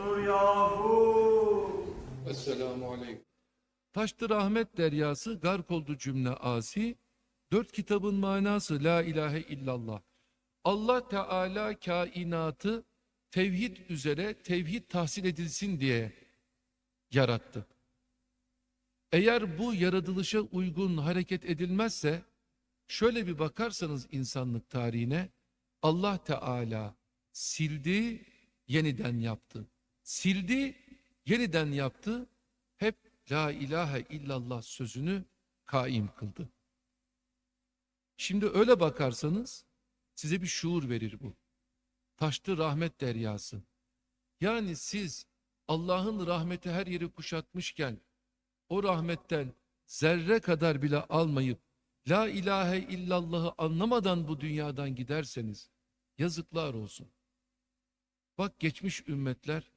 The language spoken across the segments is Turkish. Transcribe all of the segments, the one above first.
Destur yahu. Esselamu Aleyküm. Taştı rahmet deryası, gark oldu cümle asi. Dört kitabın manası la ilahe illallah. Allah Teala kainatı tevhid üzere tevhid tahsil edilsin diye yarattı. Eğer bu yaratılışa uygun hareket edilmezse şöyle bir bakarsanız insanlık tarihine Allah Teala sildi, yeniden yaptı. Sildi, yeniden yaptı. Hep la ilahe illallah sözünü kaim kıldı. Şimdi öyle bakarsanız size bir şuur verir bu. Taştı rahmet deryası. Yani siz Allah'ın rahmeti her yeri kuşatmışken o rahmetten zerre kadar bile almayıp la ilahe illallah'ı anlamadan bu dünyadan giderseniz yazıklar olsun. Bak geçmiş ümmetler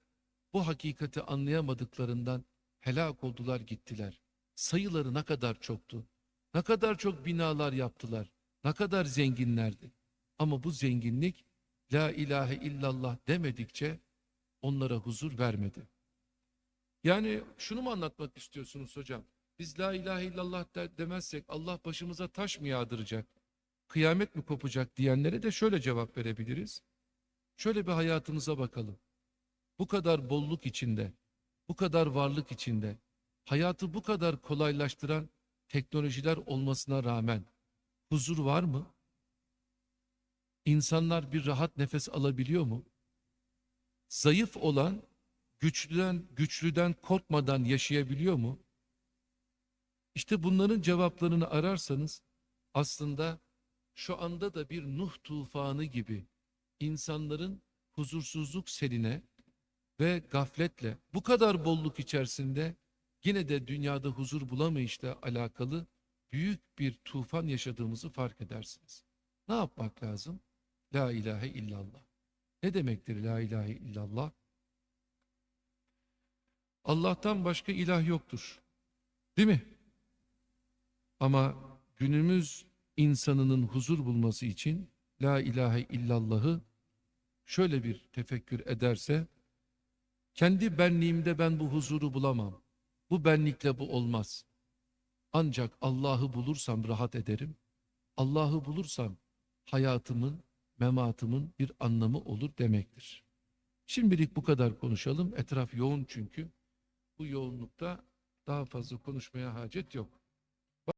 bu hakikati anlayamadıklarından helak oldular gittiler. Sayıları ne kadar çoktu. Ne kadar çok binalar yaptılar. Ne kadar zenginlerdi. Ama bu zenginlik la ilahe illallah demedikçe onlara huzur vermedi. Yani şunu mu anlatmak istiyorsunuz hocam? Biz la ilahe illallah der, demezsek Allah başımıza taş mı yağdıracak? Kıyamet mi kopacak diyenlere de şöyle cevap verebiliriz. Şöyle bir hayatımıza bakalım. Bu kadar bolluk içinde, bu kadar varlık içinde, hayatı bu kadar kolaylaştıran teknolojiler olmasına rağmen huzur var mı? İnsanlar bir rahat nefes alabiliyor mu? Zayıf olan güçlüden güçlüden korkmadan yaşayabiliyor mu? İşte bunların cevaplarını ararsanız aslında şu anda da bir Nuh tufanı gibi insanların huzursuzluk seline ve gafletle bu kadar bolluk içerisinde yine de dünyada huzur bulamayışla alakalı büyük bir tufan yaşadığımızı fark edersiniz. Ne yapmak lazım? La ilahe illallah. Ne demektir la ilahe illallah? Allah'tan başka ilah yoktur. Değil mi? Ama günümüz insanının huzur bulması için la ilahe illallah'ı şöyle bir tefekkür ederse kendi benliğimde ben bu huzuru bulamam. Bu benlikle bu olmaz. Ancak Allah'ı bulursam rahat ederim. Allah'ı bulursam hayatımın, mematımın bir anlamı olur demektir. Şimdilik bu kadar konuşalım. Etraf yoğun çünkü. Bu yoğunlukta daha fazla konuşmaya hacet yok.